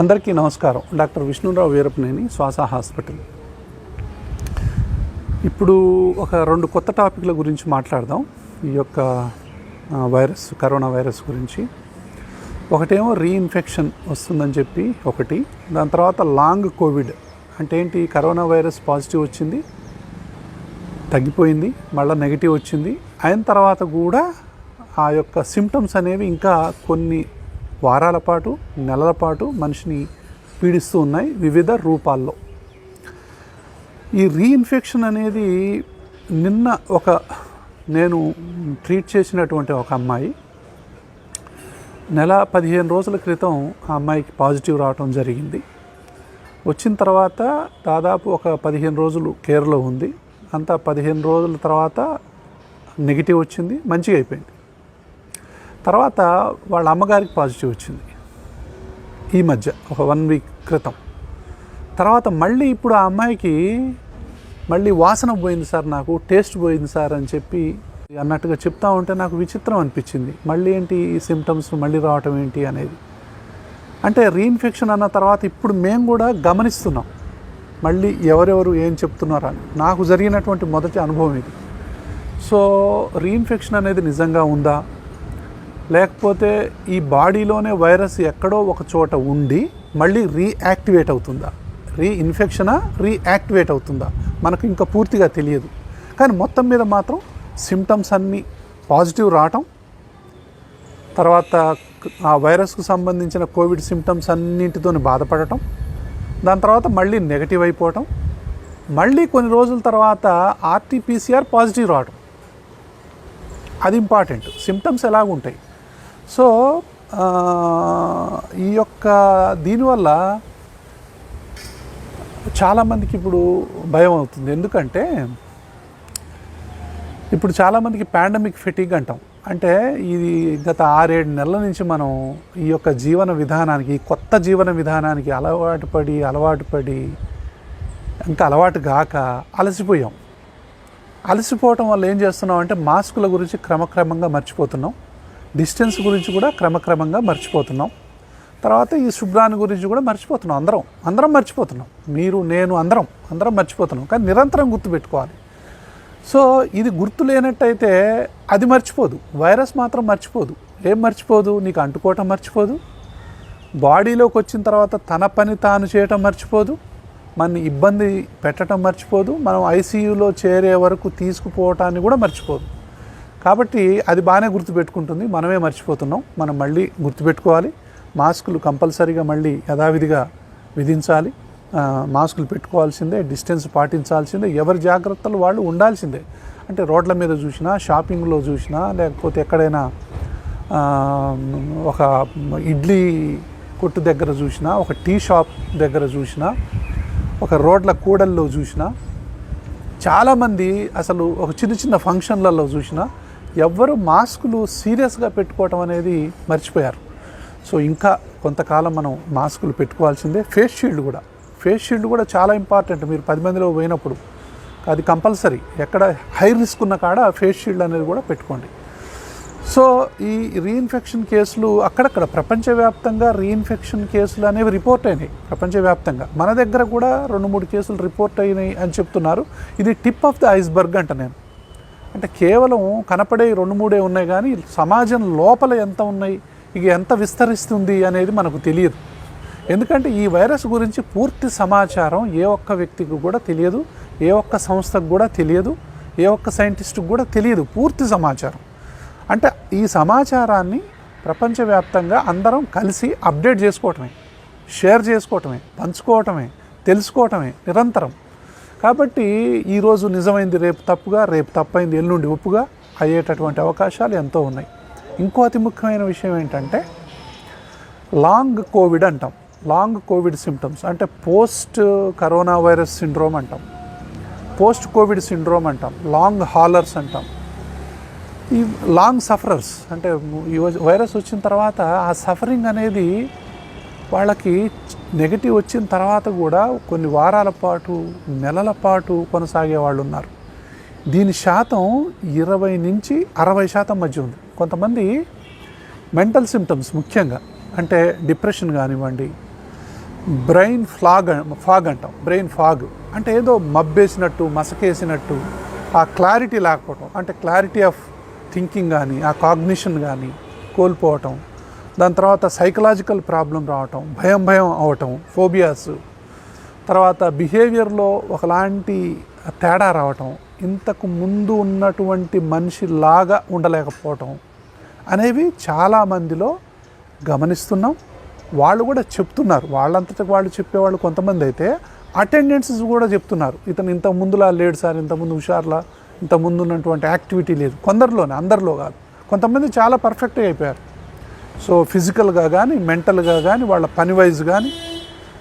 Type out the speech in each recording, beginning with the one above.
అందరికీ నమస్కారం. డాక్టర్ విష్ణురావు వీరపనేని శ్వాస హాస్పిటల్. ఇప్పుడు ఒక రెండు కొత్త టాపిక్ల గురించి మాట్లాడదాం. ఈ యొక్క వైరస్ కరోనా వైరస్ గురించి. ఒకటేమో రీఇన్ఫెక్షన్ వస్తుందని చెప్పి ఒకటి. దాని తర్వాత లాంగ్ కోవిడ్. అంటే ఏంటి? కరోనా వైరస్ పాజిటివ్ వచ్చింది తగ్గిపోయింది మళ్ళీ నెగిటివ్ వచ్చింది. అయిన తర్వాత కూడా ఆ యొక్క సిమ్టమ్స్ అనేవి ఇంకా కొన్ని వారాల పాటు నెలల పాటు మనిషిని పీడిస్తూ ఉన్నాయి వివిధ రూపాల్లో. ఈ రీఇన్ఫెక్షన్ అనేది నిన్న ఒక నేను ట్రీట్ చేసినటువంటి ఒక అమ్మాయి. నెల పదిహేను రోజుల క్రితం ఆ అమ్మాయికి పాజిటివ్ రావటం జరిగింది. వచ్చిన తర్వాత దాదాపు ఒక పదిహేను రోజులు కేర్లో ఉంది. అంతా పదిహేను రోజుల తర్వాత నెగిటివ్ వచ్చింది మంచిగా అయిపోయింది. తర్వాత వాళ్ళ అమ్మగారికి పాజిటివ్ వచ్చింది. ఈ మధ్య ఒక వన్ వీక్ క్రితం. తర్వాత మళ్ళీ ఇప్పుడు ఆ అమ్మాయికి మళ్ళీ వాసన పోయింది సార్ నాకు టేస్ట్ పోయింది సార్ అని చెప్పి అన్నట్టుగా చెప్తా ఉంటే నాకు విచిత్రం అనిపించింది. మళ్ళీ ఏంటి ఈ సిమ్టమ్స్ మళ్ళీ రావటం ఏంటి అనేది. అంటే రీఇన్ఫెక్షన్ అన్న తర్వాత ఇప్పుడు మేము కూడా గమనిస్తున్నాం. మళ్ళీ ఎవరెవరు ఏం చెప్తున్నారా? అని నాకు జరిగినటువంటి మొదటి అనుభవం ఇది. సో రీఇన్ఫెక్షన్ అనేది నిజంగా ఉందా? లేకపోతే ఈ బాడీలోనే వైరస్ ఎక్కడో ఒక చోట ఉండి మళ్ళీ రీయాక్టివేట్ అవుతుందా? రీఇన్ఫెక్షనా? రీయాక్టివేట్ అవుతుందా? మనకు ఇంకా పూర్తిగా తెలియదు. కానీ మొత్తం మీద మాత్రం సిమ్టమ్స్ అన్నీ పాజిటివ్ రావటం తర్వాత ఆ వైరస్కు సంబంధించిన కోవిడ్ సిమ్టమ్స్ అన్నింటితో బాధపడటం దాని తర్వాత మళ్ళీ నెగటివ్ అయిపోవటం మళ్ళీ కొన్ని రోజుల తర్వాత ఆర్టీపీసీఆర్ పాజిటివ్ రావటం. అది ఇంపార్టెంట్. సిమ్టమ్స్ ఎలాగుంటాయి? సో ఈ యొక్క దీనివల్ల చాలామందికి ఇప్పుడు భయం అవుతుంది. ఎందుకంటే ఇప్పుడు చాలామందికి పాండమిక్ ఫెటిక్ అంటాం. అంటే ఇది గత ఆరేడు నెలల నుంచి మనం ఈ యొక్క జీవన విధానానికి కొత్త జీవన విధానానికి అలవాటు పడి అలవాటు పడి ఇంకా అలవాటు కాక అలసిపోయాం. అలసిపోవటం వల్ల ఏం చేస్తున్నాం అంటే మాస్కుల గురించి క్రమక్రమంగా మర్చిపోతున్నాం. డిస్టెన్స్ గురించి కూడా క్రమక్రమంగా మర్చిపోతున్నాం. తర్వాత ఈ శుభ్రాన్ని గురించి కూడా మర్చిపోతున్నాం అందరం. అందరం మర్చిపోతున్నాం. మీరు నేను అందరం. అందరం మర్చిపోతున్నాం. కానీ నిరంతరం గుర్తుపెట్టుకోవాలి సో ఇది గుర్తు లేనట్టయితే అది మర్చిపోదు. వైరస్ మాత్రం మర్చిపోదు. ఏం మర్చిపోదు? నీకు అంటుకోవటం మర్చిపోదు. బాడీలోకి వచ్చిన తర్వాత తన పని తాను చేయటం మర్చిపోదు. మన ఇబ్బంది పెట్టడం మర్చిపోదు. మనం ఐసీయూలో చేరే వరకు తీసుకుపోవటాన్ని కూడా మర్చిపోదు. కాబట్టి అది బాగానే గుర్తుపెట్టుకుంటుంది. మనమే మర్చిపోతున్నాం. మనం మళ్ళీ గుర్తుపెట్టుకోవాలి. మాస్కులు కంపల్సరీగా మళ్ళీ యథావిధిగా విధించాలి. మాస్కులు పెట్టుకోవాల్సిందే డిస్టెన్స్ పాటించాల్సిందే ఎవరి జాగ్రత్తలు వాళ్ళు ఉండాల్సిందే. అంటే రోడ్ల మీద చూసినా షాపింగ్లో చూసినా లేకపోతే ఎక్కడైనా ఒక ఇడ్లీ కొట్టు దగ్గర చూసినా ఒక టీ షాప్ దగ్గర చూసినా ఒక రోడ్ల కూడల్లో చూసినా చాలామంది అసలు ఒక చిన్న చిన్న ఫంక్షన్లలో చూసినా ఎవ్వరు మాస్కులు సీరియస్గా పెట్టుకోవటం అనేది మర్చిపోయారు. సో ఇంకా కొంతకాలం మనం మాస్కులు పెట్టుకోవాల్సిందే. ఫేస్ షీల్డ్ కూడా. ఫేస్ షీల్డ్ కూడా చాలా ఇంపార్టెంట్. మీరు పది మందిలో పోయినప్పుడు. అది కంపల్సరీ. ఎక్కడ హై రిస్క్ ఉన్న కాడ ఫేస్ షీల్డ్ అనేది కూడా పెట్టుకోండి. సో ఈ రీఇన్ఫెక్షన్ కేసులు అక్కడక్కడ ప్రపంచవ్యాప్తంగా రీఇన్ఫెక్షన్ కేసులు అనేవి రిపోర్ట్ అయినాయి. ప్రపంచవ్యాప్తంగా. మన దగ్గర కూడా రెండు మూడు కేసులు రిపోర్ట్ అయినాయి అని చెప్తున్నారు. ఇది టిప్ ఆఫ్ ద ఐస్బర్గ్ అంట నేను. అంటే కేవలం కనపడే రెండు మూడే ఉన్నాయి కానీ సమాజం లోపల ఎంత ఉన్నాయి ఇక ఎంత విస్తరిస్తుంది అనేది మనకు తెలియదు. ఎందుకంటే ఈ వైరస్ గురించి పూర్తి సమాచారం ఏ ఒక్క వ్యక్తికి కూడా తెలియదు ఏ ఒక్క సంస్థకు కూడా తెలియదు ఏ ఒక్క సైంటిస్ట్కి కూడా తెలియదు పూర్తి సమాచారం. అంటే ఈ సమాచారాన్ని ప్రపంచవ్యాప్తంగా అందరం కలిసి అప్డేట్ చేసుకోవటమే షేర్ చేసుకోవటమే పంచుకోవటమే తెలుసుకోవటమే నిరంతరం. కాబట్టి ఈరోజు నిజమైంది రేపు తప్పుగా రేపు తప్పైంది ఎల్లుండి ఒప్పుగా అయ్యేటటువంటి అవకాశాలు ఎంతో ఉన్నాయి. ఇంకో అతి ముఖ్యమైన విషయం ఏంటంటే లాంగ్ కోవిడ్ అంటాం. లాంగ్ కోవిడ్ సిమ్టమ్స్ అంటే పోస్ట్ కరోనా వైరస్ సిండ్రోమ్ అంటాం. పోస్ట్ కోవిడ్ సిండ్రోమ్ అంటాం. లాంగ్ హాలర్స్ అంటాం. ఈ లాంగ్ సఫరర్స్ అంటే ఈ వైరస్ వచ్చిన తర్వాత ఆ సఫరింగ్ అనేది వాళ్ళకి నెగిటివ్ వచ్చిన తర్వాత కూడా కొన్ని వారాల పాటు నెలల పాటు కొనసాగే వాళ్ళు ఉన్నారు. దీని శాతం ఇరవై నుంచి అరవై శాతం మధ్య ఉంది. కొంతమంది మెంటల్ సిమ్టమ్స్ ముఖ్యంగా అంటే డిప్రెషన్ కానివ్వండి బ్రెయిన్ ఫ్లాగ్ ఫాగ్ అంటాం బ్రెయిన్ ఫాగ్ అంటే ఏదో మబ్బేసినట్టు మసకేసినట్టు ఆ క్లారిటీ లేకపోవటం అంటే క్లారిటీ ఆఫ్ థింకింగ్ కానీ ఆ కాగ్నిషన్ కానీ కోల్పోవటం దాని తర్వాత సైకలాజికల్ ప్రాబ్లం రావటం భయం భయం అవటం ఫోబియాస్ తర్వాత బిహేవియర్లో ఒకలాంటి తేడా రావటం ఇంతకు ముందు ఉన్నటువంటి మనిషి లాగా ఉండలేకపోవటం అనేవి చాలామందిలో గమనిస్తున్నాం. వాళ్ళు కూడా చెప్తున్నారు. వాళ్ళంతటా వాళ్ళు చెప్పేవాళ్ళు కొంతమంది అయితే అటెండెన్సెస్ కూడా చెప్తున్నారు. ఇతను ఇంత ముందులా లేడు సార్ ఇంత ముందు హుషార్లా ఇంత ముందు ఉన్నటువంటి యాక్టివిటీ లేదు. కొందరిలోనే అందరిలో కాదు. కొంతమంది చాలా పర్ఫెక్ట్గా అయిపోయారు. సో ఫిజికల్గా కానీ మెంటల్గా కానీ వాళ్ళ పని వైజ్ కానీ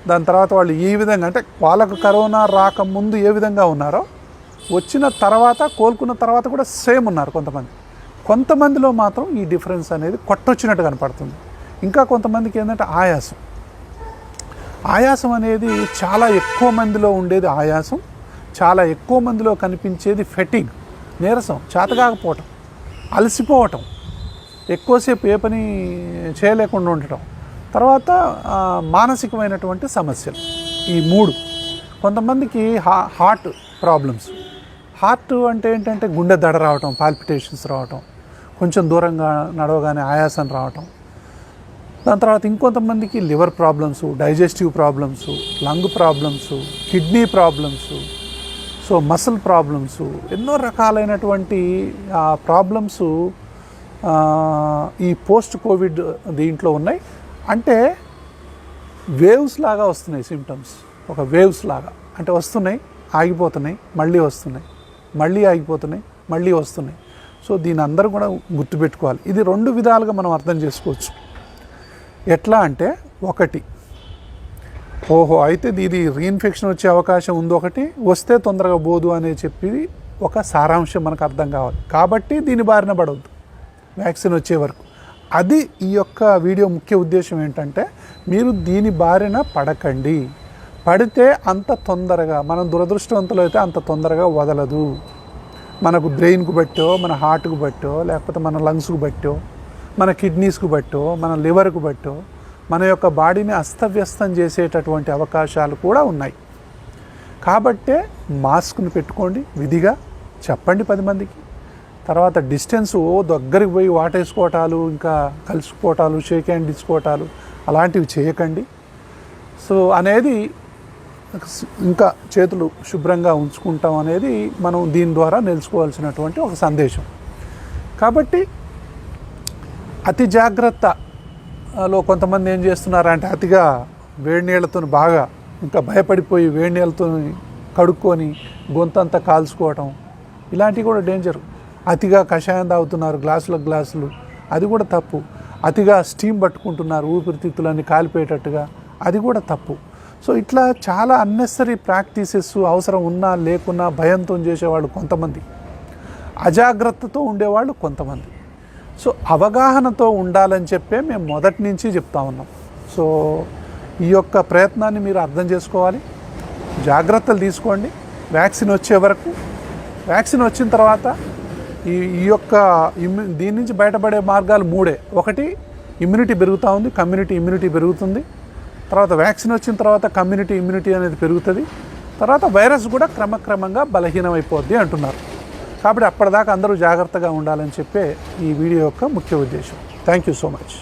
దాని తర్వాత వాళ్ళు ఏ విధంగా అంటే వాళ్ళకు కరోనా రాకముందు ఏ విధంగా ఉన్నారో వచ్చిన తర్వాత కోలుకున్న తర్వాత కూడా సేమ్ ఉన్నారు కొంతమంది. కొంతమందిలో మాత్రం ఈ డిఫరెన్స్ అనేది కొట్టొచ్చినట్టు కనపడుతుంది. ఇంకా కొంతమందికి ఏంటంటే ఆయాసం. ఆయాసం అనేది చాలా ఎక్కువ మందిలో ఉండేది ఆయాసం చాలా ఎక్కువ మందిలో కనిపించేది ఫెటింగ్ నీరసం చేతకాకపోవటం అలసిపోవటం. ఎక్కువసేపు ఏ పని చేయలేకుండా ఉండటం. తర్వాత మానసికమైనటువంటి సమస్యలు. ఈ మూడు. కొంతమందికి హా హార్ట్ ప్రాబ్లమ్స్. హార్ట్ అంటే ఏంటంటే గుండె దడ రావటం పాల్పిటేషన్స్ రావటం కొంచెం దూరంగా నడవగానే ఆయాసం రావటం. దాని తర్వాత ఇంకొంతమందికి liver problems digestive problems lung problems kidney problems so muscle problems ఎన్నో రకాలైనటువంటి ప్రాబ్లమ్స్ ఈ పోస్ట్ కోవిడ్ దీంట్లో ఉన్నాయి. అంటే వేవ్స్ లాగా వస్తున్నాయి సిమ్టమ్స్ ఒక వేవ్స్ లాగా. అంటే వస్తున్నాయి ఆగిపోతున్నాయి మళ్ళీ వస్తున్నాయి. మళ్ళీ ఆగిపోతున్నాయి మళ్ళీ వస్తున్నాయి. సో దీని అందరూ కూడా గుర్తుపెట్టుకోవాలి. ఇది రెండు విధాలుగా మనం అర్థం చేసుకోవచ్చు. ఎట్లా అంటే ఒకటి ఓహో అయితే ఇది రీఇన్ఫెక్షన్ వచ్చే అవకాశం ఉంది ఒకటి వస్తే తొందరగా పోదు అనే చెప్పి ఒక సారాంశం మనకు అర్థం కావాలి. కాబట్టి దీని బారిన పడవద్దు. వ్యాక్సిన్ వచ్చే వరకు. అది ఈ యొక్క వీడియో ముఖ్య ఉద్దేశం ఏంటంటే మీరు దీని బారిన పడకండి. పడితే అంత తొందరగా మనం దురదృష్టవంతులు అయితే అంత తొందరగా వదలదు. మనకు బ్రెయిన్కు బట్టో మన హార్ట్కు బట్టో లేకపోతే మన లంగ్స్కు బట్టో మన కిడ్నీస్కు బట్టో మన లివర్కు బట్టో మన యొక్క బాడీని అస్తవ్యస్తం చేసేటటువంటి అవకాశాలు కూడా ఉన్నాయి. కాబట్టే మాస్క్ని పెట్టుకోండి విధిగా చెప్పండి పది మందికి. తర్వాత డిస్టెన్స్ ఓ దగ్గరికి పోయి వాటేసుకోవటాలు ఇంకా కలుసుకోవటాలు షేక్ హ్యాండ్ ఇచ్చుకోవటాలు అలాంటివి చేయకండి. సో అనేది ఇంకా చేతులు శుభ్రంగా ఉంచుకుంటాం అనేది మనం దీని ద్వారా నేర్చుకోవాల్సినటువంటి ఒక సందేశం. కాబట్టి అతి జాగ్రత్తలో కొంతమంది ఏం చేస్తున్నారంటే అతిగా వేడి నీళ్ళతో బాగా ఇంకా భయపడిపోయి వేడి నీళ్ళతో కడుక్కొని గొంతంతా కాల్చుకోవటం ఇలాంటివి కూడా డేంజర్. అతిగా కషాయం తాగుతున్నారు గ్లాసుల గ్లాసులు. అది కూడా తప్పు. అతిగా స్టీమ్ పట్టుకుంటున్నారు ఊపిరితిత్తులన్నీ కాలిపోయేటట్టుగా. అది కూడా తప్పు. సో ఇట్లా చాలా అన్నెసరీ ప్రాక్టీసెస్ అవసరం ఉన్నా లేకున్నా భయంతో చేసేవాళ్ళు కొంతమంది. అజాగ్రత్తతో ఉండేవాళ్ళు కొంతమంది. సో అవగాహనతో ఉండాలని చెప్పే మేము మొదటి నుంచి చెప్తా ఉన్నాం. సో ఈ యొక్క ప్రయత్నాన్ని మీరు అర్థం చేసుకోవాలి. జాగ్రత్తలు తీసుకోండి. వ్యాక్సిన్ వచ్చే వరకు. వ్యాక్సిన్ వచ్చిన తర్వాత ఈ ఈ యొక్క ఇమ్యూ దీని నుంచి బయటపడే మార్గాలు మూడే. ఒకటి ఇమ్యూనిటీ పెరుగుతూ ఉంది కమ్యూనిటీ ఇమ్యూనిటీ పెరుగుతుంది. తర్వాత వ్యాక్సిన్ వచ్చిన తర్వాత కమ్యూనిటీ ఇమ్యూనిటీ అనేది పెరుగుతుంది. తర్వాత వైరస్ కూడా క్రమక్రమంగా బలహీనమైపోద్ది అంటున్నారు. కాబట్టి అప్పటిదాకా అందరూ జాగ్రత్తగా ఉండాలని చెప్పే ఈ వీడియో యొక్క ముఖ్య ఉద్దేశం. Thank you so much